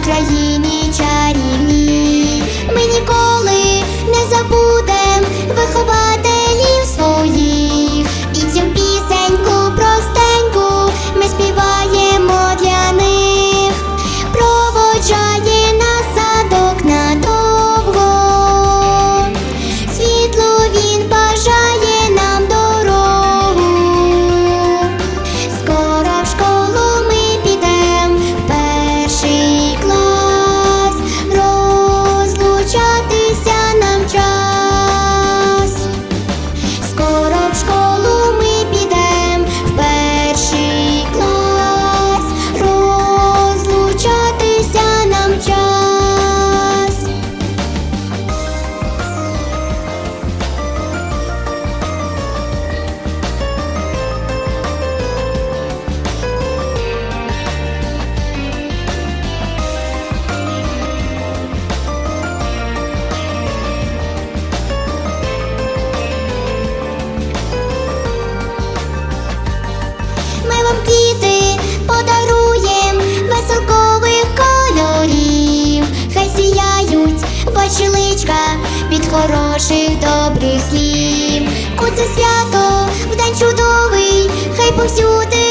Україні чарівній. Вам квіти кольорів. Хай сіяють ваші від хороших добрих слів. У це свято в день чудовий, хай повсюди